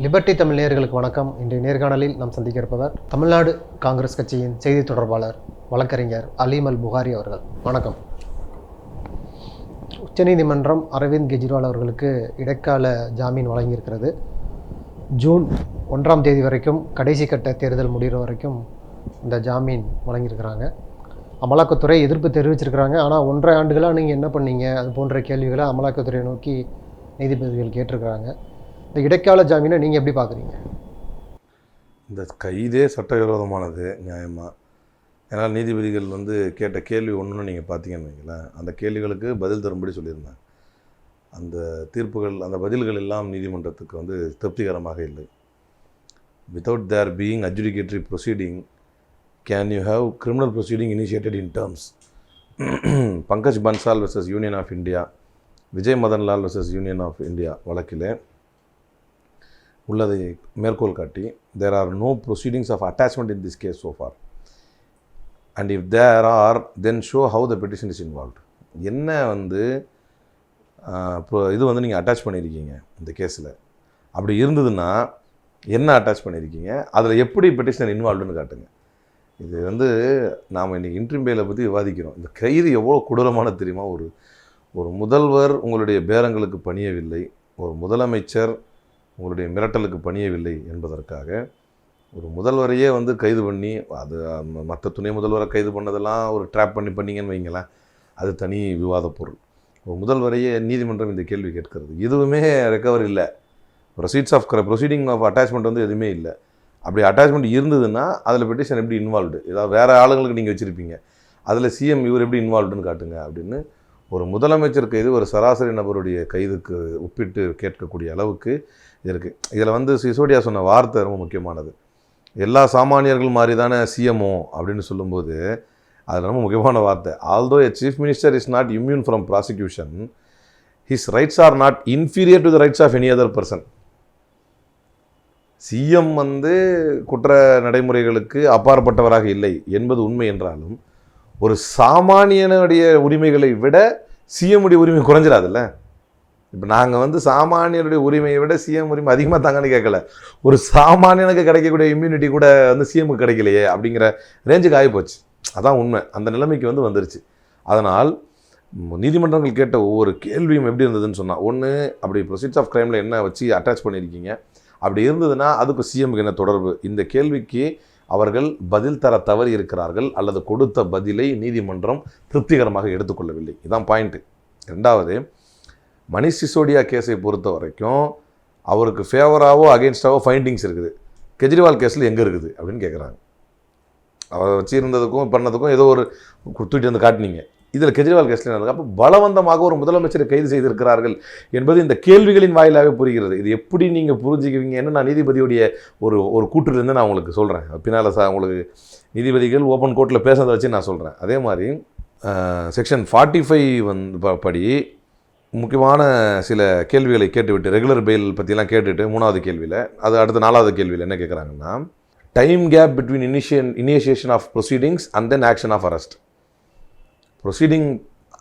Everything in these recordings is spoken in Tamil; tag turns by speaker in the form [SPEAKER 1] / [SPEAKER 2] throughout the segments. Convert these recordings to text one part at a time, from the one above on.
[SPEAKER 1] லிபர்டி தமிழ் நேயர்களுக்கு வணக்கம். இன்றைய நேர்காணலில் நாம் சந்திக்க இருப்பவர் தமிழ்நாடு காங்கிரஸ் கட்சியின் செய்தி தொடர்பாளர் வழக்கறிஞர் அலீம் அல் புகாரி அவர்கள். வணக்கம். உச்சநீதிமன்றம் அரவிந்த் கெஜ்ரிவால் அவர்களுக்கு இடைக்கால ஜாமீன் வழங்கியிருக்கிறது. ஜூன் ஒன்றாம் தேதி வரைக்கும் கடைசி கட்ட தேர்தல் முடிகிற வரைக்கும் இந்த ஜாமீன் வழங்கியிருக்கிறாங்க. அமலாக்கத்துறை எதிர்ப்பு தெரிவிச்சிருக்கிறாங்க. ஆனால் ஒன்றரை ஆண்டுகளாக நீங்கள் என்ன பண்ணீங்க? அது போன்ற கேள்விகளை அமலாக்கத்துறையை நோக்கி நீதிபதிகள் கேட்டிருக்கிறாங்க. இந்த இடைக்கால ஜாமீனை நீங்கள் எப்படி பார்க்குறீங்க
[SPEAKER 2] இந்த கைதே சட்டவிரோதமானது நியாயமாக ஏன்னா நீதிபதிகள் வந்து கேட்ட கேள்வி ஒன்றுன்னு நீங்கள் பார்த்தீங்கன்னு வைங்களேன். அந்த கேள்விகளுக்கு பதில் தரும்படி சொல்லியிருந்தாங்க அந்த தீர்ப்புகள் அந்த பதில்கள் எல்லாம் நீதிமன்றத்துக்கு வந்து திருப்திகரமாக இல்லை. Without there being adjudicatory proceeding can you have criminal proceeding initiated in terms Pankaj Bansal versus Union of India Vijay Madanlal versus Union of India வழக்கிலே. உள்ளதை மேற்கோள் காட்டி there are no proceedings of attachment in this case so far and if there are then show how the petition is involve என்ன வந்து இப்போ இது வந்து நீங்கள் அட்டாச் பண்ணியிருக்கீங்க இந்த கேஸில். அப்படி இருந்ததுன்னா என்ன அட்டாச் பண்ணியிருக்கீங்க? அதில் எப்படி பெட்டிஷனர் இன்வால்வ்டுன்னு காட்டுங்க. இது வந்து நாம் இன்றைக்கி இன்ட்ரிம்பேல பற்றி விவாதிக்கிறோம். இந்த கைது எவ்வளோ கொடூரமான தெரியுமா? ஒரு ஒரு முதல்வர் உங்களுடைய பேரங்களுக்கு பணியவில்லை. ஒரு முதலமைச்சர் உங்களுடைய மிரட்டலுக்கு பணியவில்லை என்பதற்காக ஒரு முதல்வரையே வந்து கைது பண்ணி அது மற்ற துணை முதல்வரை கைது பண்ணதெல்லாம் ஒரு ட்ராப் பண்ணி பண்ணீங்கன்னு வைங்களேன் அது தனி விவாத பொருள். ஒரு முதல்வரையே நீதிமன்றம் இந்த கேள்வி கேட்கிறது. எதுவுமே ரெக்கவர் இல்லை. Proceeds of proceeding of attachment வந்து எதுவுமே இல்லை. அப்படி அட்டாச்மெண்ட் இருந்ததுன்னா அதில் பெட்டிஷன் எப்படி இன்வால்வ்டு ஏதாவது வேறு ஆளுங்களுக்கு நீங்கள் வச்சுருப்பீங்க. அதில் சிஎம் இவர் எப்படி இன்வால்வ்டுன்னு காட்டுங்க அப்படின்னு ஒரு முதலமைச்சர் கைது ஒரு சராசரி நபருடைய கைதுக்கு ஒப்பிட்டு கேட்கக்கூடிய அளவுக்கு இருக்குது இதில் வந்து சிசோடியா சொன்ன வார்த்தை ரொம்ப முக்கியமானது. எல்லா சாமானியர்கள் மாதிரி தானே சிஎம்ஓ அப்படின்னு சொல்லும்போது அது ரொம்ப முக்கியமான வார்த்தை. Although a chief minister is not immune from prosecution his rights are not inferior to the rights of any other person CM வந்து குற்ற நடைமுறைகளுக்கு அப்பாற்பட்டவராக இல்லை என்பது உண்மை என்றாலும் ஒரு சாமானியனுடைய உரிமைகளை விட சிஎம்முடைய உரிமை குறைஞ்சிடாதுல்ல இப்போ நாங்கள் வந்து சாமானியருடைய உரிமையை விட சிஎம் உரிமை அதிகமாக தாங்கன்னு கேட்கல ஒரு சாமானியனுக்கு கிடைக்கக்கூடிய இம்யூனிட்டி கூட வந்து சிஎம்க்கு கிடைக்கலையே அப்படிங்கிற ரேஞ்சுக்கு ஆகிப்போச்சு. அதான் உண்மை. அந்த நிலைமைக்கு வந்து வந்துருச்சு. அதனால் நீதிமன்றங்கள் கேட்ட ஒவ்வொரு கேள்வியும் எப்படி இருந்ததுன்னு சொன்னால் ஒன்று அப்படி ப்ரொசீட்ஸ் ஆஃப் கிரைமில் என்ன வச்சு அட்டாச் பண்ணியிருக்கீங்க? அப்படி இருந்ததுன்னா அதுக்கு சிஎம்க்கு என்ன தொடர்பு? இந்த கேள்விக்கு அவர்கள் பதில் தர தவறி இருக்கிறார்கள் அல்லது கொடுத்த பதிலை நீதிமன்றம் திருப்திகரமாக எடுத்துக்கொள்ளவில்லை. இதான் பாயிண்ட்டு ரெண்டாவது மணிஷ் சிசோடியா கேஸை பொறுத்த வரைக்கும் அவருக்கு ஃபேவராகவோ அகேன்ஸ்டாவோ ஃபைண்டிங்ஸ் இருக்குது. கெஜ்ரிவால் கேஸில் எங்கே இருக்குது அப்படின்னு கேட்குறாங்க அவர் வச்சிருந்ததுக்கும் பண்ணதுக்கும் ஏதோ ஒரு தூக்கிட்டு வந்து காட்டினீங்க. இதில் கெஜ்ரிவால் கேஸில் நடந்தது அப்போ பலவந்தமாக ஒரு முதலமைச்சரை கைது செய்திருக்கிறார்கள் என்பது இந்த கேள்விகளின் வாயிலாகவே புரிகிறது. இது எப்படி நீங்கள் புரிஞ்சுக்குவீங்கன்னு நான் நீதிபதியுடைய ஒரு ஒரு கூற்றுலேருந்து நான் உங்களுக்கு சொல்கிறேன் பின்னால் சார் உங்களுக்கு நீதிபதிகள் ஓப்பன் கோர்ட்டில் பேசுறதை வச்சு நான் சொல்கிறேன் அதே மாதிரி செக்ஷன் ஃபார்ட்டி ஃபைவ் வந்து ப- படி முக்கியமான சில கேள்விகளை கேட்டுவிட்டு ரெகுலர் பெயில் பற்றிலாம் கேட்டுட்டு மூணாவது கேள்வியில் அது அடுத்த நாலாவது கேள்வியில் என்ன கேட்குறாங்கன்னா time gap between இனிஷியன் initiation of proceedings and then action of arrest proceeding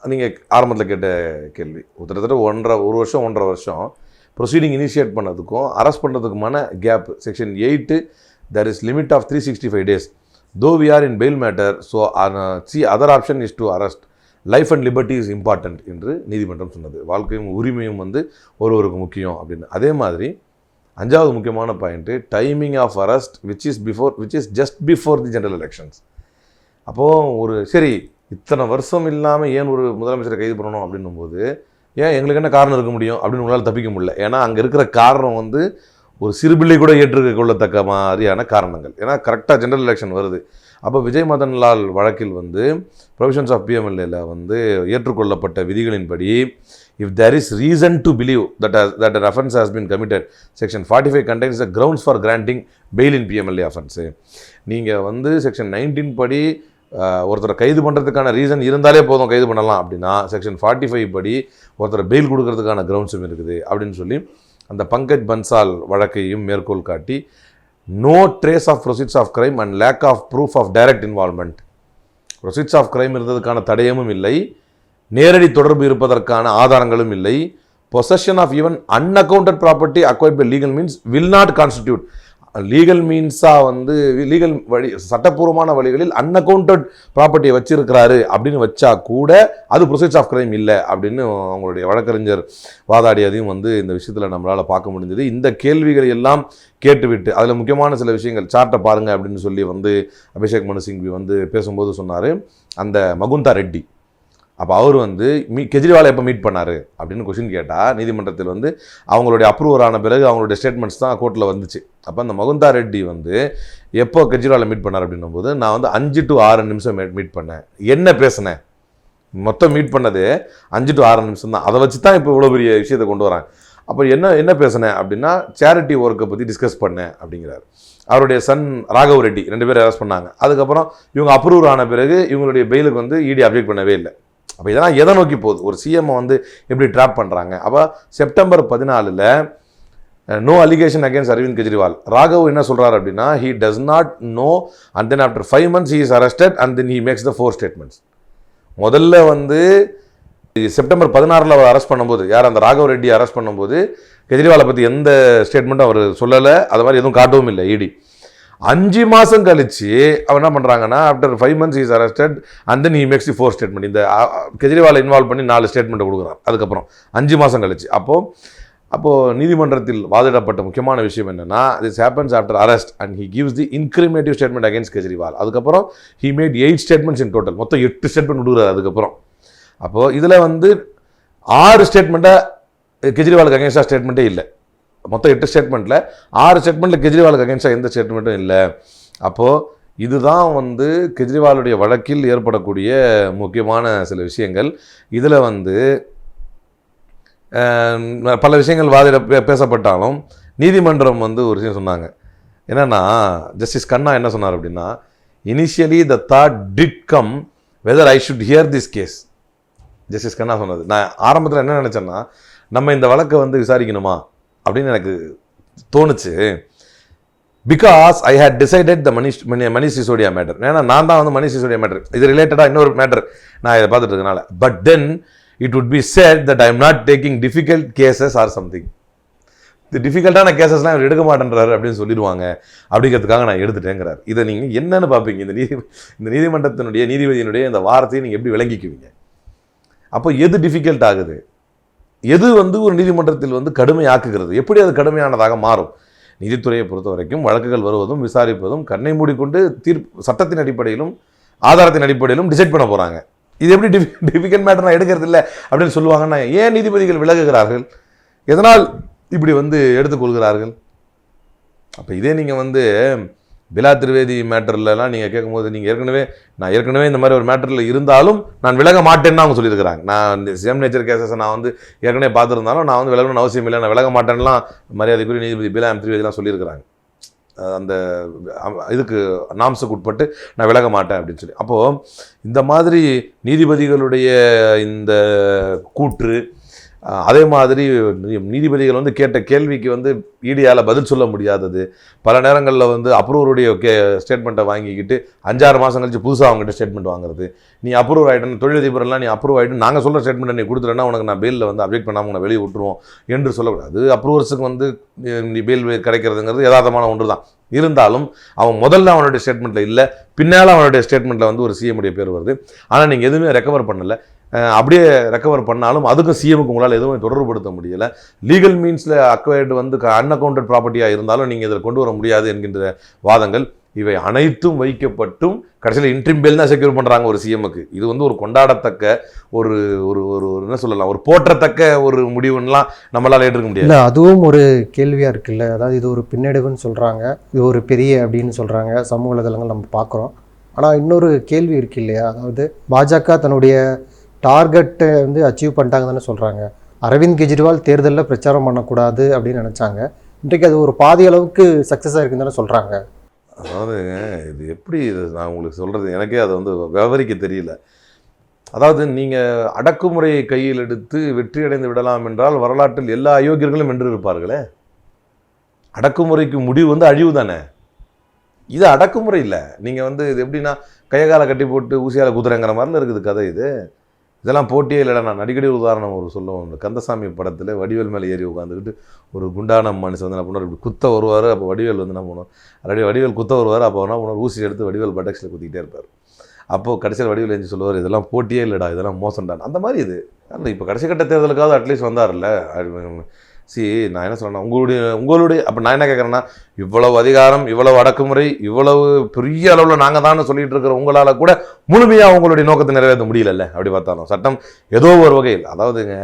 [SPEAKER 2] நீங்கள் ஆரம்பத்தில் கேட்ட கேள்வி. கிட்டத்தட்ட ஒன்றரை ஒரு வருஷம் ஒன்றரை வருஷம் ப்ரொசீடிங் இனிஷியேட் பண்ணதுக்கும் arrest பண்ணுறதுக்குமான gap section eight there is limit of three sixty five days though we are in bail matter so see other option is to arrest life and liberty is important என்று நீதிமன்றம் சொன்னது. வாழ்க்கையும் உரிமையும் வந்து ஒருவருக்கு முக்கியம் அப்படின்னு. அதே மாதிரி அஞ்சாவது முக்கியமான point timing of arrest which is before which is just before the general elections அப்போது ஒரு சரி இத்தனை வருஷம் இல்லாமல் ஏன் ஒரு முதலமைச்சரை கைது பண்ணணும் அப்படின்னும் போது ஏன் எங்களுக்கு என்ன காரணம் இருக்க முடியும் அப்படின்னு உங்களால் தப்பிக்க முடியல. ஏன்னா அங்கே இருக்கிற காரணம் வந்து ஒரு சிறுபிள்ளை கூட ஏற்றுக்கொள்ளத்தக்க மாதிரியான காரணங்கள். ஏன்னா கரெக்டாக ஜெனரல் எலெக்ஷன் வருது. அப்போ விஜய் மதன்லால் வழக்கில் வந்து ப்ரொவிஷன்ஸ் ஆஃப் பிஎம்எல்ஏல வந்து ஏற்றுக்கொள்ளப்பட்ட விதிகளின்படி if there is reason to believe that that an offence has been committed section forty five contains the grounds for granting bail in PMLA offence நீங்கள் வந்து செக்ஷன் நைன்டீன் படி ஒருத்தரை கைது பண்ணுறதுக்கான ரீசன் இருந்தாலே போதும் கைது பண்ணலாம் அப்படின்னா செக்ஷன் ஃபார்ட்டி ஃபைவ் படி ஒருத்தரை பெயில் கொடுக்கறதுக்கான கிரவுண்ட்ஸும் இருக்குது அப்படின்னு சொல்லி அந்த பங்கஜ் பன்சால் வழக்கையும் மேற்கோள் காட்டி no trace of proceeds of crime and lack of proof of direct involvement proceeds of crime இருந்ததுக்கான தடயமும் இல்லை. நேரடி தொடர்பு இருப்பதற்கான ஆதாரங்களும் இல்லை. Possession of even unaccounted property acquired by legal means will not constitute legal மீன்ஸாக வந்து லீகல் வழி சட்டப்பூர்வமான வழிகளில் அன்அக்கௌண்டட் ப்ராப்பர்ட்டியை வச்சிருக்கிறாரு அப்படின்னு வச்சா கூட அது ப்ரொசீஜ் ஆஃப் கிரைம் இல்லை அப்படின்னு அவங்களுடைய வழக்கறிஞர் வாதாடியதையும் வந்து இந்த விஷயத்தில் நம்மளால் பார்க்க முடிஞ்சது. இந்த கேள்விகளை எல்லாம் கேட்டுவிட்டு அதில் முக்கியமான சில விஷயங்கள் சார்ட்டை பாருங்கள் அப்படின்னு சொல்லி வந்து அபிஷேக் மனு சிங்வி வந்து பேசும்போது சொன்னார். அந்த மகுந்தா ரெட்டி. அப்போ அவர் வந்து மீ கெஜ்ரிவாலை எப்போ மீட் பண்ணாரு? அப்படின்னு கொஷின் கேட்டால் நீதிமன்றத்தில் வந்து அவங்களுடைய அப்ரூவர் ஆன பிறகு அவங்களுடைய ஸ்டேட்மெண்ட்ஸ் தான் கோர்ட்டில் வந்துச்சு. அப்போ அந்த மகுந்தா ரெட்டி வந்து எப்போ கெஜ்ரிவாலை மீட் பண்ணார் அப்படின்னும் போது நான் வந்து அஞ்சு டு ஆறு நிமிஷம் மீட் பண்ணேன். என்ன பேசினேன்? மொத்தம் மீட் பண்ணது அஞ்சு டு ஆறு நிமிஷம் தான். அதை வச்சு தான் இப்போ இவ்வளோ பெரிய விஷயத்தை கொண்டு வராங்க. அப்போ என்ன என்ன பேசினேன் அப்படின்னா சேரிட்டி ஒர்க்கை பற்றி டிஸ்கஸ் பண்ணேன் அப்படிங்கிறார். அவருடைய சன் ராகவ் ரெட்டி ரெண்டு பேரும் அரெஸ்ட் பண்ணாங்க. அதுக்கப்புறம் இவங்க அப்ரூவ் ஆன பிறகு இவங்களுடைய பெயிலுக்கு வந்து இடி அப்டேட் பண்ணவே இல்லை. அப்போ இதெல்லாம் எதை நோக்கி போகுது? ஒரு சிஎம் வந்து எப்படி ட்ராப் பண்ணுறாங்க அப்போ செப்டம்பர் பதினாலில் no allegation against Arvind Kejriwal Raghav என்ன சொல்கிறார் அப்படின்னா he does not know and then after five months he is arrested and then he makes the four statements முதல்ல வந்து செப்டம்பர் பதினாறில் அவர் அரெஸ்ட் பண்ணும்போது யார் அந்த ராகவ் ரெட்டி அரெஸ்ட் பண்ணும்போது கெஜ்ரிவாலை பற்றி எந்த ஸ்டேட்மெண்ட்டும் அவர் சொல்லலை. அது மாதிரி எதுவும் காட்டவும் இல்லை இடி அஞ்சு மாதம் கழிச்சு அவன் என்ன பண்ணுறாங்கன்னா after five months is arrested and then he makes the four statement இந்த கெஜ்ரிவாலை இன்வால்வ் பண்ணி நாலு ஸ்டேட்மெண்ட் கொடுக்குறான். அதுக்கப்புறம் அஞ்சு மாதம் கழிச்சு. அப்போது அப்போது நீதிமன்றத்தில் வாதிடப்பட்ட முக்கியமான விஷயம் என்னென்னா this happens after arrest and he gives the incriminating statement against Kejriwal. அதுக்கப்புறம் he made eight statements in total மொத்தம் எட்டு ஸ்டேட்மெண்ட் கொடுக்குறாரு அதுக்கப்புறம். அப்போது இதில் வந்து ஆறு ஸ்டேட்மெண்ட்டாக கெஜ்ரிவாலுக்கு அகேன்ஸ்டாக ஸ்டேட்மெண்ட்டே இல்லை. மொத்தம் எட்டு ஸ்டேட்மெண்ட்டில் ஆறு ஸ்டேட்மெண்ட்டில் கெஜ்ரிவாலுக்கு அகேன்ஸ்டாக எந்த ஸ்டேட்மெண்ட்டும் இல்லை. அப்போது இதுதான் வந்து கெஜ்ரிவாலுடைய வழக்கில் ஏற்படக்கூடிய முக்கியமான சில விஷயங்கள். இதில் வந்து பல விஷயங்கள் வாதிட பே- பேசப்பட்டாலும் நீதிமன்றம் வந்து ஒரு விஷயம் சொன்னாங்க. என்னென்னா ஜஸ்டிஸ் கண்ணா என்ன சொன்னார் அப்படின்னா initially the thought did come whether I should hear this case justice Khanna சொன்னது. நான் ஆரம்பத்தில் என்ன நினச்சேன்னா நம்ம இந்த வழக்கை வந்து விசாரிக்கணுமா? அப்படின்னு எனக்கு தோணுச்சு. Because I had decided the Manish money Sisodia matter ஏன்னா நான் தான் வந்து மணி சிசோடியா மேட்டர் இது ரிலேட்டடாக இன்னொரு மேட்டர் நான் இதை பார்த்துட்டு இருக்கனால but then it would be said that I am not taking difficult cases or something இது டிஃபிகல்ட்டான கேசஸ்லாம் இவர் எடுக்க மாட்டேன்றாரு அப்படின்னு சொல்லிடுவாங்க. அப்படிங்கிறதுக்காக நான் எடுத்துட்டேங்கிறார். இதை நீங்கள் என்னென்னு பார்ப்பீங்க. இந்த நீதி இந்த நீதிமன்றத்தினுடைய நீதிபதியினுடைய இந்த வார்த்தையை நீங்கள் எப்படி விளங்கிக்குவீங்க? அப்போ எது டிஃபிகல்ட் ஆகுது? எது வந்து ஒரு நீதிமன்றத்தில் வந்து கடுமையாக்குகிறது? எப்படி அது கடுமையானதாக மாறும்? நீதித்துறையை பொறுத்த வரைக்கும் வழக்குகள் வருவதும் விசாரிப்பதும் கண்ணை மூடிக்கொண்டு தீர்ப்பு சட்டத்தின் அடிப்படையிலும் ஆதாரத்தின் அடிப்படையிலும் டிசைட் பண்ண போகிறாங்க இது எப்படி டிஃபி டிஃபிகல்ட் மேட்டர் நான் எடுக்கிறது இல்லை அப்படின்னு சொல்லுவாங்கன்னா ஏன் நீதிபதிகள் விலகுகிறார்கள்? எதனால் இப்படி வந்து எடுத்துக்கொள்கிறார்கள்? அப்போ இதே நீங்கள் வந்து பிலா திரிவேதி மேட்டர்லலாம் நீங்கள் கேட்கும்போது நீங்கள் ஏற்கனவே நான் ஏற்கனவே இந்த மாதிரி ஒரு மேட்டரில் இருந்தாலும் நான் விலக மாட்டேன்னு அவங்க சொல்லியிருக்கிறாங்க. நான் இந்த சேம் நேச்சர் கேசஸை நான் வந்து ஏற்கனவே பார்த்துருந்தாலும் நான் வந்து விலகணும்னு அவசியம் இல்லை நான் விலக மாட்டேன்லாம் மரியாதைக்குரிய நீதிபதி பிலா எம் திரிவேதிலாம் சொல்லியிருக்கிறாங்க. அந்த இதுக்கு நாம்ஸுக்கு உட்பட்டு நான் விலக மாட்டேன் அப்படின்னு சொல்லி. அப்போது இந்த மாதிரி நீதிபதிகளுடைய இந்த கூற்று அதே மாதிரி நீதிபதிகள் வந்து கேட்ட கேள்விக்கு வந்து ஈடியால் பதில் சொல்ல முடியாதது. பல நேரங்களில் வந்து அப்ரூவருடைய கே ஸ்டேட்மெண்ட்டை வாங்கிக்கிட்டு அஞ்சாறு மாதம் கழிச்சு புதுசாக அவங்ககிட்ட ஸ்டேட்மெண்ட் வாங்குறது. நீ அப்ரூவ் ஆகிட்டேன் தொழிலதிபரெல்லாம் நீ அப்ரூவ் ஆகிட்டு நாங்கள் சொல்கிற ஸ்டேட்மெண்ட்டை நீ கொடுத்துட்டேன்னா உனக்கு நான் பெயிலில் வந்து அப்டேட் பண்ணாமல் உன்னை வெளியே விட்டுருவோம் என்று சொல்லக்கூடாது. அப்ரூவர்ஸுக்கு வந்து நீ பெயில் கிடைக்கிறதுங்கிறது யதார்த்தமான ஒன்று தான் இருந்தாலும் அவன் முதல்ல அவனுடைய ஸ்டேட்மெண்ட்டில் இல்லை பின்னால் அவனுடைய ஸ்டேட்மெண்ட்டில் வந்து ஒரு சிஎம்முடைய பேர் வருது. ஆனால் நீங்கள் எதுவுமே ரெக்கவர் பண்ணலை. அப்படியே ரெக்கவர் பண்ணாலும் அதுக்கும் சிஎமுக்கு உங்களால் எதுவும் தொடர்புபடுத்த முடியலை. லீகல் மீன்ஸில் அக்வயர்டு வந்து அன்அக்கௌண்டட் ப்ராப்பர்ட்டியாக இருந்தாலும் நீங்கள் இதில் கொண்டு வர முடியாது என்கின்ற வாதங்கள் இவை அனைத்தும் வைக்கப்பட்டும். கடைசியில் இன்ட்ரிம் பேல் தான் செக்யூர் பண்ணுறாங்க ஒரு சிஎம்முக்கு இது வந்து ஒரு கொண்டாடத்தக்க ஒரு ஒரு ஒரு ஒரு என்ன சொல்லலாம் ஒரு போற்றத்தக்க ஒரு முடிவுன்னெலாம் நம்மளால் ஏற்றுக்க முடியாது.
[SPEAKER 1] இல்லை அதுவும் ஒரு கேள்வியாக இருக்குல்ல. அதாவது இது ஒரு பின்னடைவுன்னு சொல்கிறாங்க இது ஒரு பெரிய அப்படின்னு சொல்கிறாங்க சமூக வலைதளங்கள் நம்ம பார்க்குறோம். ஆனால் இன்னொரு கேள்வி இருக்கு இல்லையா? அதாவது பாஜக தன்னுடைய டார்கெட்டை வந்து அச்சீவ் பண்ணிட்டாங்க தானே சொல்கிறாங்க அரவிந்த் கெஜ்ரிவால் தேர்தலில் பிரச்சாரம் பண்ணக்கூடாது அப்படின்னு நினச்சாங்க. இன்றைக்கு அது ஒரு பாதி அளவுக்கு சக்ஸஸாக ஆகிருக்குன்னு தானே சொல்கிறாங்க
[SPEAKER 2] அதாவது இது எப்படி இது நான் உங்களுக்கு சொல்கிறது எனக்கே அதை வந்து விவரிக்க தெரியல. அதாவது நீங்கள் அடக்குமுறையை கையில் எடுத்து வெற்றி அடைந்து விடலாம் என்றால் வரலாற்றில் எல்லா அயோக்கியர்களும் வென்று இருப்பார்களே. அடக்குமுறைக்கு முடிவு வந்து அழிவு தானே. இது அடக்குமுறை இல்லை. நீங்கள் வந்து இது எப்படின்னா கையகால கட்டி போட்டு ஊசியால் குதிரைங்கிற மாதிரிலாம் இருக்குது கதை இது. இதெல்லாம் போட்டியே இல்லைடா. நான் அடிக்கடி உதாரணம் ஒரு சொல்லுவோம். இந்த கந்தசாமி படத்தில் வடிவேல் மேலே ஏறி உட்காந்துக்கிட்டு ஒரு குண்டான மனுஷன் வந்து என்ன பண்ணுவார்? இப்படி குத்த வருவார். அப்போ வடிவேல் வந்து என்ன பண்ணுவோம் ஆல்ரெடி வடிவேல் குத்த வருவார். அப்போ என்ன பண்ணுவார்? ஊசி எடுத்து வடிவேல் பட்டக்ஸில் குத்திக்கிட்டே இருப்பார். அப்போது கடைசியில் வடிவேல் எழுந்து சொல்லுவார் இதெல்லாம் போட்டியே இல்லைடா. இதெல்லாம் மோசம்டான் அந்த மாதிரி இது. அந்த இப்போ கடைசி கட்ட தேர்தலுக்காவது அட்லீஸ்ட் வந்தார்ல சி நான் என்ன சொல்றேன்னா உங்களுடைய உங்களுடைய அப்போ நான் என்ன கேட்குறேன்னா இவ்வளவு அதிகாரம் இவ்வளவு அடக்குமுறை இவ்வளவு பெரிய அளவில் நாங்கள் தான் சொல்லிட்டு இருக்கிற உங்களால் கூட முழுமையாக உங்களுடைய நோக்கத்தை நிறைவேற்ற முடியலல்ல அப்படி பார்த்தாலும். சட்டம் ஏதோ ஒரு வகையில் அதாவதுங்க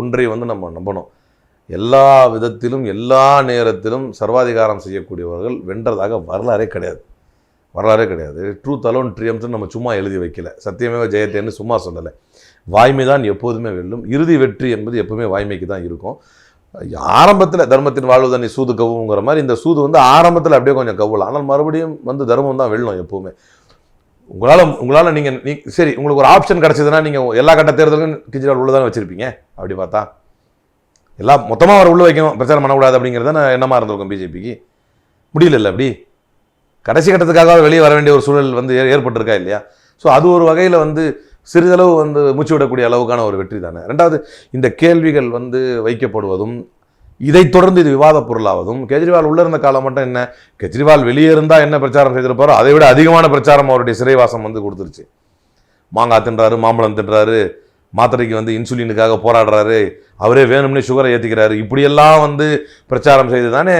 [SPEAKER 2] ஒன்றை வந்து நம்ம நம்பணும். எல்லா விதத்திலும் எல்லா நேரத்திலும் சர்வாதிகாரம் செய்யக்கூடியவர்கள் வென்றதாக வரலாறே கிடையாது. வரலாறே கிடையாது. ட்ரூத் அலோன் ட்ரியம்ஸ்னு நம்ம சும்மா எழுதி வைக்கல. சத்தியமேவ ஜெயத்தேன்னு சும்மா சொல்லலை. வாய்மை தான் எப்போதுமே வெல்லும். இறுதி வெற்றி என்பது எப்பவுமே வாய்மைக்கு தான் இருக்கும். ஆரம்பத்தில் தர்மத்தின் வாழ்வு நீ சூது கவுங்கிற மாதிரி இந்த சூது வந்து ஆரம்பத்தில் அப்படியே கொஞ்சம் கவுலாம் ஆனால் மறுபடியும் வந்து தர்மம் தான் வெள்ளம் எப்போவுமே. உங்களால் உங்களால் நீங்கள் நீ சரி உங்களுக்கு ஒரு ஆப்ஷன் கிடச்சிதுன்னா நீங்கள் எல்லா கட்ட தேர்தலுக்கும் கெஜ்ரிவால் உள்ளே தானே வச்சுருப்பீங்க? அப்படி பார்த்தா. எல்லாம் மொத்தமாக அவர் உள்ளே வைக்கணும். பிரச்சாரம் பண்ணக்கூடாது அப்படிங்கிறது நான் என்னமா இருந்திருக்கும் பிஜேபிக்கு. முடியல அப்படி. கடைசி கட்டத்துக்காக வெளியே வர வேண்டிய ஒரு சூழல் வந்து ஏ- ஏற்பட்டிருக்கா இல்லையா? ஸோ அது ஒரு வகையில் வந்து சிறிதளவு வந்து மூச்சு விடக்கூடிய அளவுக்கான ஒரு வெற்றி தானே. ரெண்டாவது இந்த கேள்விகள் வந்து வைக்கப்படுவதும் இதைத் தொடர்ந்து இது விவாத பொருளாவதும் கெஜ்ரிவால் உள்ள இருந்த காலம் மட்டும் என்ன? கெஜ்ரிவால் வெளியே இருந்தால் என்ன பிரச்சாரம் செய்திருப்பாரோ? அதை விட அதிகமான பிரச்சாரம் அவருடைய சிறைவாசம் வந்து கொடுத்துருச்சு. மாங்காய் தின்றாரு மாம்பழம் தின்றாரு மாத்திரைக்கு வந்து இன்சுலினுக்காக போராடுறாரு அவரே வேணும்னே சுகரை ஏற்றிக்கிறாரு இப்படியெல்லாம் வந்து பிரச்சாரம் செய்து தானே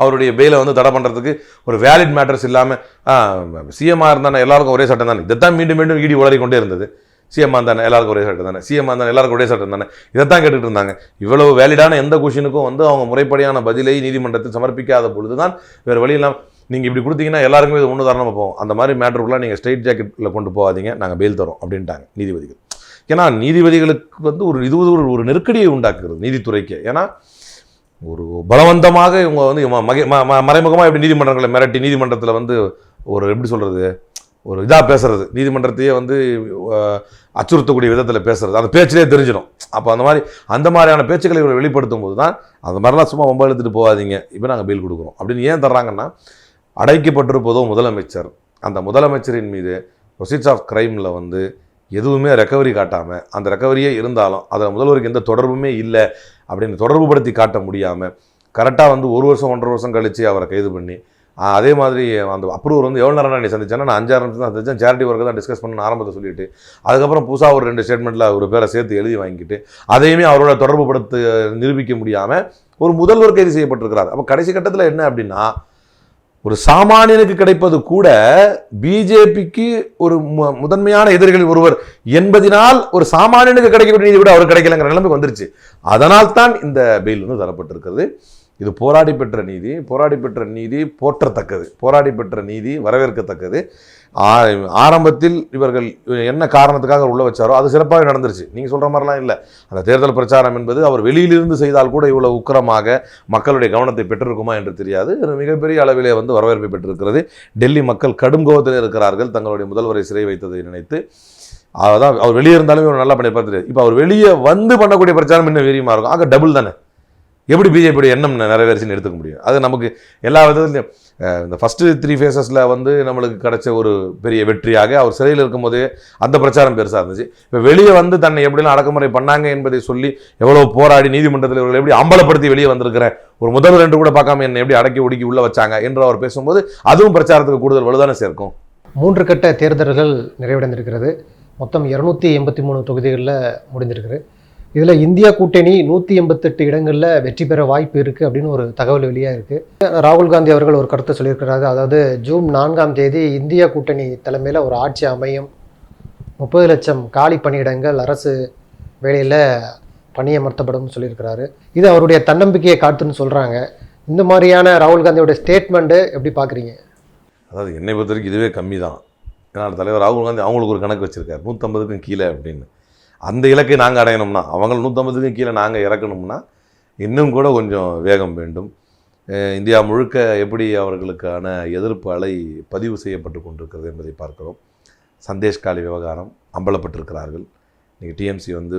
[SPEAKER 2] அவருடைய பெயிலை வந்து தடை பண்ணுறதுக்கு ஒரு வேலிட் மேட்டர்ஸ் இல்லாமல் சிஎம்மாக இருந்தானே எல்லாருக்கும் ஒரே சட்டம் தானே. இதைத்தான் மீண்டும் மீண்டும் ஈடி உளறி கொண்டே இருந்தது. சிஎம்மாக தானே எல்லாருக்கும் ஒரே சட்டம் தானே. சிஎம் தானே எல்லாருக்கும் ஒரே சட்டம் தானே. இதைத்தான் கேட்டுட்டு இருந்தாங்க. இவ்வளவு வேலிடான எந்த கொஷினுக்கும் வந்து அவங்க முறைப்படியான பதிலை நீதிமன்றத்தில் சமர்ப்பிக்காத பொழுது தான் வேறு வழி இல்லாமல் நீங்கள் இப்படி கொடுத்தீங்கன்னா எல்லாருக்குமே இது முன்னுதாரணமாக போவோம் அந்த மாதிரி மேட்டருக்குலாம் நீங்கள் ஸ்ட்ரைட் ஜாக்கெட்டில் கொண்டு போகாதீங்க நாங்கள் பெயில் தரோம் அப்படின்ட்டாங்க நீதிபதிகள். ஏன்னா நீதிபதிகளுக்கு வந்து ஒரு இது ஒரு ஒரு நெருக்கடியை உண்டாக்குறது நீதித்துறைக்கு. ஏன்னா ஒரு பலவந்தமாக இவங்க வந்து ம- மகை- ம- ம- நீதிமன்றங்களை மிரட்டி நீதிமன்றத்தில் வந்து ஒரு எப்படி சொல்கிறது ஒரு இதாக பேசுறது. நீதிமன்றத்தையே வந்து அச்சுறுத்தக்கூடிய விதத்தில் பேசுறது. அந்த பேச்சிலே தெரிஞ்சிடும். அப்போ அந்த மாதிரி அந்த மாதிரியான பேச்சுக்களை இவர் வெளிப்படுத்தும் போது தான் அந்த மாதிரிலாம் சும்மா ரொம்ப எடுத்துகிட்டு போகாதீங்க. இப்போ நாங்கள் பெயில் கொடுக்குறோம். அப்படின்னு ஏன் தர்றாங்கன்னா அடைக்கப்பட்டிருப்பதோ முதலமைச்சர். அந்த முதலமைச்சரின் மீது ப்ரொசீட்ஸ் ஆஃப் கிரைமில் வந்து எதுவுமே ரெக்கவரி காட்டாமல் அந்த ரெக்கவரியே இருந்தாலும் அதில் முதல்வருக்கு எந்த தொடர்புமே இல்லை அப்படின்னு தொடர்புபடுத்தி காட்ட முடியாமல் கரெக்டாக வந்து ஒரு வருஷம் ஒன்றரை வருஷம் கழித்து அவரை கைது பண்ணி அதே மாதிரி அந்த அப்ரூவர் வந்து எவ்வளோ நேரம் நீ சந்திச்சேன்னா நான் அஞ்சாறு நிமிஷம் தான் சந்திச்சேன். சேரிட்டி ஒர்க்கு தான் டிஸ்கஸ் பண்ண ஆரம்பத்தை சொல்லிட்டு அதுக்கப்புறம் புதுசாக ஒரு ரெண்டு ஸ்டேட்மெண்ட்டில் ஒரு பேரை சேர்த்து எழுதி வாங்கிட்டு அதையுமே அவரோட தொடர்புபடுத்த நிரூபிக்க முடியாமல் ஒரு முதல்வர் கைது செய்யப்பட்டிருக்கிறார். அப்போ கடைசி கட்டத்தில் என்ன அப்படின்னா ஒரு சாமானியனுக்கு கிடைப்பது கூட பிஜேபிக்கு ஒரு மு- முதன்மையான எதிரிகளில் ஒருவர் என்பதினால் ஒரு சாமானியனுக்கு கிடைக்கக்கூடிய நீதி கூட அவர் கிடைக்கலங்கிற நிலைமைக்கு வந்துருச்சு. அதனால் தான் இந்த பெயில் வந்து தரப்பட்டிருக்கிறது. இது போராடி பெற்ற நீதி போராடி பெற்ற நீதி போற்றத்தக்கது போராடி பெற்ற நீதி வரவேற்கத்தக்கது. ஆரம்பத்தில் இவர்கள் என்ன காரணத்துக்காக உள்ள வச்சாரோ அது சிறப்பாக நடந்துருச்சு. நீங்கள் சொல்கிற மாதிரிலாம் இல்லை. அந்த தேர்தல் பிரச்சாரம் என்பது அவர் வெளியிலிருந்து செய்தால் கூட இவ்வளவு உக்கிரமாக மக்களுடைய கவனத்தை பெற்றிருக்குமா என்று தெரியாது. மிகப்பெரிய அளவிலே வந்து வரவேற்பை பெற்றிருக்கிறது. டெல்லி மக்கள் கடும் கோபத்தில் இருக்கிறார்கள். தங்களுடைய முதல்வரை சிறை வைத்ததை நினைத்து. அதான் அவர் வெளியே இருந்தாலுமே ஒரு நல்லா பண்ணியிருப்பார் தெரியாது. இப்போ அவர் வெளியே வந்து பண்ணக்கூடிய பிரச்சாரம் இன்னும் வீரியமாக இருக்கும். ஆக டபுள் தானே? எப்படி பிஜேபியோட எண்ணம் நிறைவேறிச்சுன்னு எடுத்துக்க முடியும். அது நமக்கு எல்லா விதத்துலையும் இந்த ஃபஸ்ட்டு த்ரீ ஃபேஸஸில் வந்து நம்மளுக்கு கிடைச்ச ஒரு பெரிய வெற்றியாக அவர் சிறையில் இருக்கும்போதே அந்த பிரச்சாரம் பெருசாக இருந்துச்சு. இப்போ வெளியே வந்து தன்னை எப்படிலாம் அடக்குமுறை பண்ணாங்க என்பதை சொல்லி எவ்வளோ போராடி நீதிமன்றத்தில் இவர்கள் எப்படி அம்பலப்படுத்தி வெளியே வந்திருக்கிறேன் ஒரு முதல்வர் என்று கூட பார்க்காம என்னை எப்படி அடக்கி ஒடுக்கி உள்ளே வச்சாங்க என்று அவர் பேசும்போது அதுவும் பிரச்சாரத்துக்கு கூடுதல் வலுதானே சேர்க்கும்.
[SPEAKER 1] மூன்று கட்ட தேர்தல்கள் நிறைவடைந்திருக்கிறது. மொத்தம் இரநூத்தி எண்பத்தி மூணு தொகுதிகளில் முடிஞ்சிருக்கிறது இதில் இந்தியா கூட்டணி நூற்றி எண்பத்தெட்டு இடங்களில் வெற்றி பெற வாய்ப்பு இருக்குது அப்படின்னு ஒரு தகவல் வெளியாக இருக்குது ராகுல் காந்தி அவர்கள் ஒரு கருத்தை சொல்லியிருக்கிறாரு. அதாவது ஜூன் நான்காம் தேதி இந்தியா கூட்டணி தலைமையில் ஒரு ஆட்சி அமையும். முப்பது லட்சம் காலி பணியிடங்கள் அரசு வேலையில் பணியமர்த்தப்படும் சொல்லியிருக்கிறாரு. இது அவருடைய தன்னம்பிக்கையை காட்டுன்னு சொல்கிறாங்க இந்த மாதிரியான ராகுல் காந்தியோட ஸ்டேட்மெண்ட்டு எப்படி பார்க்குறீங்க
[SPEAKER 2] அதாவது என்னை பொறுத்த வரைக்கும் இதுவே கம்மி தான் ஏன்னா தலைவர் ராகுல் காந்தி அவங்களுக்கு ஒரு கணக்கு வச்சுருக்காரு. நூற்றம்பதுக்கும் கீழே அப்படின்னு. அந்த இலக்கை நாங்கள் அடையணும்னா அவங்கள நூற்றம்பதுக்கும் கீழே நாங்கள் இறக்கணும்னா இன்னும் கூட கொஞ்சம் வேகம் வேண்டும். இந்தியா முழுக்க எப்படி அவர்களுக்கான எதிர்ப்பு அலை பதிவு செய்யப்பட்டு கொண்டிருக்கிறது என்பதை பார்க்கிறோம். சந்தேஷ் காலி விவகாரம் அம்பலப்பட்டிருக்கிறார்கள். இன்றைக்கி டிஎம்சி வந்து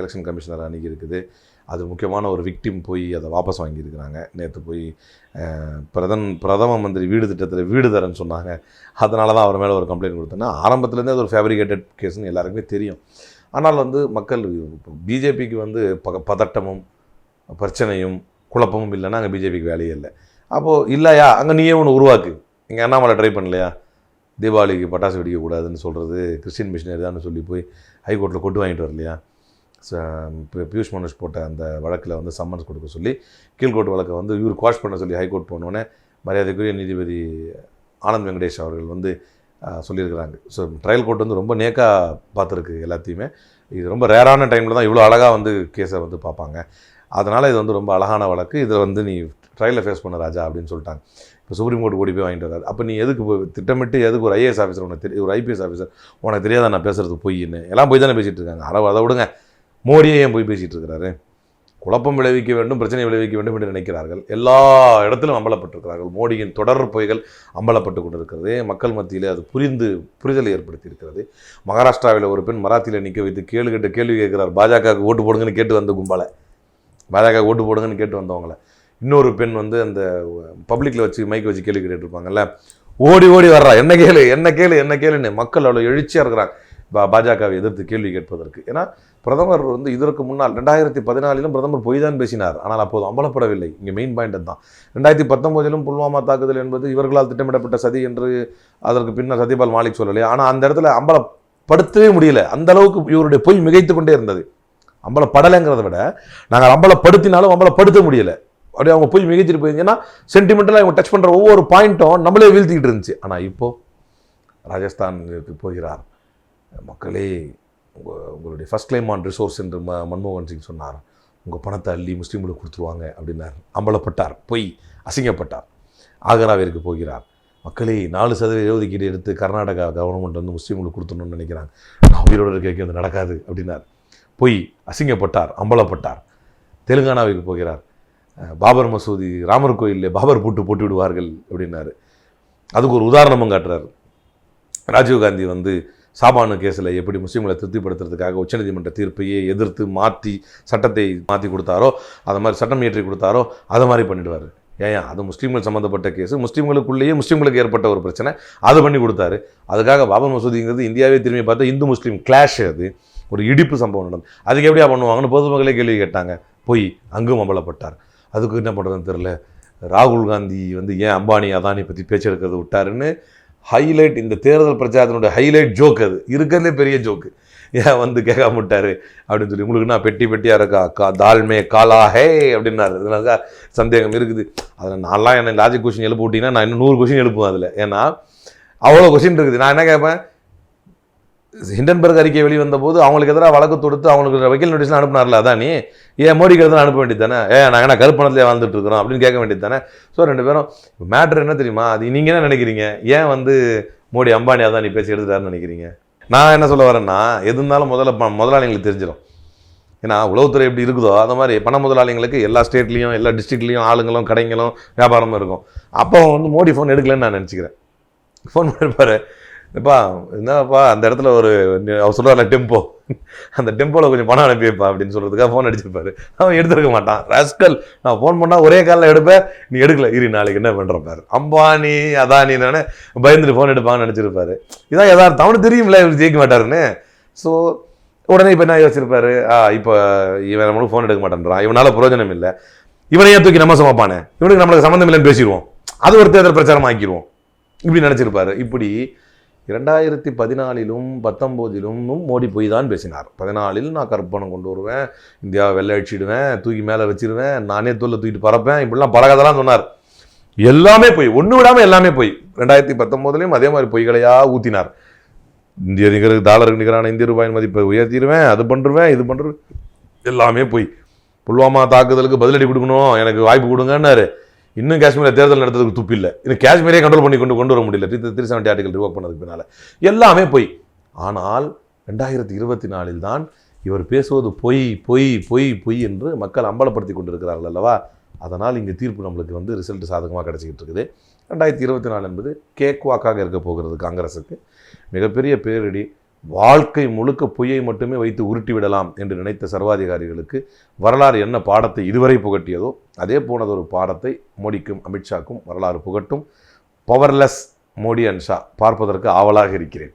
[SPEAKER 2] எலெக்ஷன் கமிஷனர் அணுகி இருக்குது. அது முக்கியமான ஒரு விக்டிம் போய் அதை வாபஸ் வாங்கியிருக்கிறாங்க. நேற்று போய் பிரதன் பிரதம மந்திரி வீடு திட்டத்தில் வீடு தரேன்னு சொன்னாங்க. அதனால தான் அவர் மேலே ஒரு கம்ப்ளைண்ட் கொடுத்தேன்னா ஆரம்பத்துலேருந்தே அது ஒரு ஃபேப்ரிகேட்டட் கேஸ்னு எல்லாருக்குமே தெரியும். ஆனால் வந்து மக்கள் பிஜேபிக்கு வந்து ப பதட்டமும் பிரச்சனையும் குழப்பமும் இல்லைன்னா அங்கே பிஜேபிக்கு வேலையே இல்லை. அப்போது இல்லையா? அங்கே நீயே ஒன்று உருவாக்கு. இங்கே அண்ணாமலை ட்ரை பண்ணலையா? தீபாவளிக்கு பட்டாசு வெடிக்கக்கூடாதுன்னு சொல்கிறது கிறிஸ்டின் மிஷினரி தான் சொல்லி போய் ஹைகோர்ட்டில் கொண்டு வாங்கிட்டு வரலையா? ச- பியூஷ் மனோஜ் போட்ட அந்த வழக்கில் வந்து சம்மன்ஸ் கொடுக்க சொல்லி கீழ்கோர்ட் வழக்கை வந்து இவர் குவாஷ் பண்ண சொல்லி ஹைகோர்ட் போனோடனே மரியாதைக்குரிய நீதிபதி ஆனந்த் வெங்கடேஷ் அவர்கள் வந்து சொல்லியிருக்கிறாங்க. ஸோ ட்ரையல் கோர்ட் வந்து ரொம்ப நேக்காக பார்த்துருக்கு எல்லாத்தையுமே. இது ரொம்ப ரேரான டைமில் தான் இவ்வளோ அழகாக வந்து கேஸை வந்து பார்ப்பாங்க. அதனால் இது வந்து ரொம்ப அழகான வழக்கு. இதை வந்து நீ ட்ரையலில் ஃபேஸ் பண்ண ராஜா அப்படின்னு சொல்லிட்டாங்க. இப்போ சுப்ரீம் கோர்ட் ஓடி போய் வாங்கிட்டு வராது அப்போ நீ எதுக்கு திட்டமிட்டு எதுக்கு ஒரு ஐஏஎஸ் ஆஃபீஸர் உனக்கு தெரிய ஒரு ஐபிஎஸ் ஆஃபீஸர் உனக்கு தெரியாத நான் பேசுறது பொய்ன்னு எல்லாம் போய் தானே பேசிகிட்டு இருக்காங்க. அதை அதை விடுங்க. மோடியே ஏன் போய் பேசிகிட்டு இருக்கிறாரு? குழப்பம் விளைவிக்க வேண்டும் பிரச்சனை விளைவிக்க வேண்டும் என்று நினைக்கிறார்கள். எல்லா இடத்திலும் அம்பலப்பட்டிருக்கிறார்கள். மோடியின் தொடர் பொய்கள் அம்பலப்பட்டு கொண்டிருக்கிறது. மக்கள் மத்தியில் அது புரிந்து புரிதலை ஏற்படுத்தி இருக்கிறது மகாராஷ்டிராவில் ஒரு பெண் மராத்தியில் நிற்க வைத்து கேள்வி கேட்ட கேள்வி கேட்கிறார். பாஜகவுக்கு ஓட்டு போடுங்கன்னு கேட்டு வந்த கும்பலை. பாஜக ஓட்டு போடுங்கன்னு கேட்டு வந்தவங்கள. இன்னொரு பெண் வந்து அந்த பப்ளிக்கில் வச்சு மைக் வச்சு கேள்வி கேட்டுருப்பாங்கல்ல ஓடி ஓடி வர்றா. என்ன கேளு என்ன கேளு என்ன கேளுன்னு. மக்கள் அவ்வளோ எழுச்சியாக இருக்கிறாங்க. பா- பாஜகவை எதிர்த்து கேள்வி கேட்பதற்கு. ஏன்னா பிரதமர் வந்து இதற்கு முன்னால் ரெண்டாயிரத்தி பதினாலிலும் பிரதமர் பொய் தான் பேசினார். ஆனால் அப்போது அம்பலப்படவில்லை. இங்கே மெயின் பாயிண்ட் தான் ரெண்டாயிரத்தி பத்தொம்போதிலும் புல்வாமா தாக்குதல் என்பது இவர்களால் திட்டமிடப்பட்ட சதி என்று அதற்கு பின்னர் சத்யபால் மாலிக் சொல்லலையே ஆனால் அந்த இடத்துல அம்பலப்படுத்தவே முடியல. அந்த அளவுக்கு இவருடைய பொய் மிகைத்து கொண்டே இருந்தது. அம்பலப்படலைங்கிறத விட நாங்கள் அம்பலப்படுத்தினாலும் அம்பலப்படுத்த முடியல. அப்படியே அவங்க போய் மிகச்சிட்டு போயிருந்தீங்கன்னா சென்டிமெண்டலாக இவங்க டச் பண்ணுற ஒவ்வொரு பாயிண்ட்டும் நம்மளே வீழ்த்திக்கிட்டு இருந்துச்சு. ஆனால் இப்போது ராஜஸ்தானுக்கு போகிறார். மக்களே உங்கள் உங்களுடைய ஃபஸ்ட் கிளைம் ஆன் ரிசோர்ஸ் என்று ம மன்மோகன் சிங் சொன்னார். உங்கள் பணத்தை அள்ளி முஸ்லீம்களுக்கு கொடுத்துருவாங்க அப்படின்னார். அம்பலப்பட்டார். பொய் அசிங்கப்பட்டார். ஆக்ராவிற்கு போகிறார். மக்களே நாலு சதவீத இடஒதுக்கீடு எடுத்து கர்நாடகா கவர்மெண்ட் வந்து முஸ்லீம்களுக்கு கொடுத்துடணும்னு நினைக்கிறாங்க. நான் உயிரோடு இருக்க அது நடக்காது அப்படின்னார். பொய் அசிங்கப்பட்டார் அம்பலப்பட்டார். தெலுங்கானாவுக்கு போகிறார். பாபர் மசூதி ராமர் கோயிலில் பாபர் பூட்டு போட்டு விடுவார்கள் அப்படின்னாரு. அதுக்கு ஒரு உதாரணமும் காட்டுறாரு. ராஜீவ்காந்தி வந்து சாபானு கேஸில் எப்படி முஸ்லீம்களை திருப்திப்படுத்துறதுக்காக உச்சநீதிமன்ற தீர்ப்பையே எதிர்த்து மாற்றி சட்டத்தை மாற்றி கொடுத்தாரோ அதை மாதிரி சட்டம் இயற்றி கொடுத்தாரோ அதை மாதிரி பண்ணிடுவார். ஏன் அது முஸ்லீம்கள் சம்மந்தப்பட்ட கேஸ். முஸ்லீம்களுக்குள்ளேயே முஸ்லீம்களுக்கு ஏற்பட்ட ஒரு பிரச்சனை. அதை பண்ணி கொடுத்தாரு. அதுக்காக பாபர் மசூதிங்கிறது இந்தியாவே திரும்பி பார்த்தா இந்து முஸ்லீம் கிளாஷ் அது. ஒரு இடிப்பு சம்பவம் நடந்தது அதுக்கு எப்படியா பண்ணுவாங்கன்னு பொதுமக்களே கேள்வி கேட்டாங்க. போய் அங்கும் அம்பலப்பட்டார். அதுக்கு என்ன பண்ணுறதுன்னு தெரில ராகுல் காந்தி வந்து ஏன் அம்பானி அதானி பற்றி பேச்செடுக்கிறது விட்டாருன்னு ஹைலைட் இந்த தேர்தல் பிரச்சாரத்தினுடைய ஹைலைட் ஜோக் அது. இருக்கிறதுலே பெரிய ஜோக்கு ஏன் வந்து கேட்காம விட்டாரு? அப்படின்னு சொல்லி உங்களுக்கு நான் பெட்டி பெட்டியாக இருக்கா? கா தால்மே காலா ஹே அப்படின்னாரு. இதனால சந்தேகம் இருக்குது. அதில் நான்லாம் என்ன லாஜிக் கொஷின் எழுப்பிட்டீங்கன்னா நான் இன்னும் நூறு கொஷின் எழுப்புவேன் அதில். ஏன்னா அவ்வளோ கொஷின் இருக்குது. நான் என்ன கேட்பேன்? ஹிண்டன்பர்க் அறிக்கை வெளிவந்த போது அவங்களுக்கு எதிராக வழக்கு தொடுத்து அவங்களுக்கு வக்கீல் நோட்டீஸ்லாம் அனுப்புனார்ல அதானி? ஏன் மோடிக்கு எதிராக அனுப்ப வேண்டியது தானே ஏன் நாங்கள் என்ன கருப்பணத்திலே வாழ்ந்துட்டு இருக்கிறோம் அப்படின்னு கேட்க வேண்டியது தானே ஸோ ரெண்டு பேரும் மேட்ரு என்ன தெரியுமா? அது நீங்கள் என்ன நினைக்கிறீங்க? ஏன் வந்து மோடி அம்பானி அதானி பேசி எடுத்துட்டாருன்னு நினைக்கிறீங்க? நான் என்ன சொல்ல வரேன்னா எது இருந்தாலும் முதல்ல ப- முதலாளிங்களுக்கு தெரிஞ்சிடும் ஏன்னா உளவுத்துறை எப்படி இருக்குதோ அந்த மாதிரி பண முதலாளிங்களுக்கு எல்லா ஸ்டேட்லேயும் எல்லா டிஸ்ட்ரிக்ட்லேயும் ஆளுங்களும் கடைங்களும் வியாபாரமும் இருக்கும். அப்போ வந்து மோடி ஃபோன் எடுக்கலன்னு நான் நினச்சிக்கிறேன். ஃபோன் பண்ணிருப்பாரு. எப்பா என்னப்பா அந்த இடத்துல ஒரு அவர் சொல்கிறார்ல டெம்போ அந்த டெம்போவில் கொஞ்சம் பணம் அனுப்பி வைப்பா அப்படின்னு சொல்கிறதுக்காக ஃபோன் அடிச்சிருப்பாரு. அவன் எடுத்துருக்க மாட்டான். ராஸ்கல் நான் ஃபோன் பண்ணால் ஒரே காலில் எடுப்பேன். நீ எடுக்கல. இரு நாளைக்கு என்ன பண்ணுறப்பாரு அம்பானி அதானி தானே பயந்துட்டு ஃபோன் எடுப்பான்னு நினச்சிருப்பாரு. இதான் எதாவது அவனுக்கு தெரியும்ல இவர் ஜெயிக்க மாட்டாருன்னு. ஸோ உடனே இப்போ என்ன யோசிச்சிருப்பாரு? ஆ இப்போ இவன் நம்மளும் ஃபோன் எடுக்க மாட்டேன்றான். இவனால் பிரயோஜனம் இல்லை. இவனையே தூக்கி நம்ம சமைப்பானே? இவனுக்கு நம்மளுக்கு சம்மந்தம் இல்லைன்னு பேசிடுவோம். அது ஒரு தேர்தல் பிரச்சாரம் ஆக்கிடுவோம் இப்படி நினச்சிருப்பாரு. இப்படி இரண்டாயிரத்தி பதினாலிலும் பத்தொம்போதிலும் மோடி போய் தான் பேசினார். பதினாலில் நான் கற்பனை கொண்டு வருவேன் இந்தியாவை வெள்ளை அடிச்சிடுவேன் தூக்கி மேலே வச்சிருவேன் நானே தொல்லை தூக்கிட்டு பறப்பேன் இப்படிலாம் பல சொன்னார். எல்லாமே போய் ஒன்று விடாமல் எல்லாமே போய். ரெண்டாயிரத்தி பத்தொம்போதுலேயும் அதே மாதிரி பொய்களையாக ஊற்றினார் இந்திய நிகர் டாலருக்கு நிகரான இந்திய ரூபாயின் மதிப்பை உயர்த்திடுவேன் அது பண்ணுருவேன் இது பண்ணுறேன் எல்லாமே போய். புல்வாமா தாக்குதலுக்கு பதிலடி கொடுக்கணும் எனக்கு வாய்ப்பு கொடுங்கன்னாரு. இன்னும் காஷ்மீரில் தேர்தல் நடத்துறதுக்கு துப்பு இல்லை. இன்னும் காஷ்மீரே கண்ட்ரோல் பண்ணி கொண்டு கொண்டு வர முடியல. Three three seventy article revoke பண்ணதுக்கு பின்னால். எல்லாமே பொய். ஆனால் ரெண்டாயிரத்தி இருபத்தி நாலில் தான் இவர் பேசுவது பொய் பொய் பொய் பொய் என்று மக்கள் அம்பலப்படுத்தி கொண்டிருக்கிறார்கள் அல்லவா? அதனால் இங்கே தீர்ப்பு நம்மளுக்கு வந்து ரிசல்ட் சாதகமாக கிடச்சிக்கிட்டு இருக்குது. ரெண்டாயிரத்தி இருபத்தி நாலு என்பது கேக் வாக்காக இருக்க போகிறது காங்கிரஸுக்கு மிகப்பெரிய பேரிடி வாழ்க்கை முழுக்க பொய்யை மட்டுமே வைத்து உருட்டி விடலாம் என்று நினைத்த சர்வாதிகாரிகளுக்கு வரலாறு என்ன பாடத்தை இதுவரை புகட்டியதோ அதே போனதொரு பாடத்தை மோடிக்கும் அமித்ஷாக்கும் வரலாறு புகட்டும். பவர்லெஸ் மோடி அண்ட் ஷா பார்ப்பதற்கு ஆவலாக இருக்கிறேன்.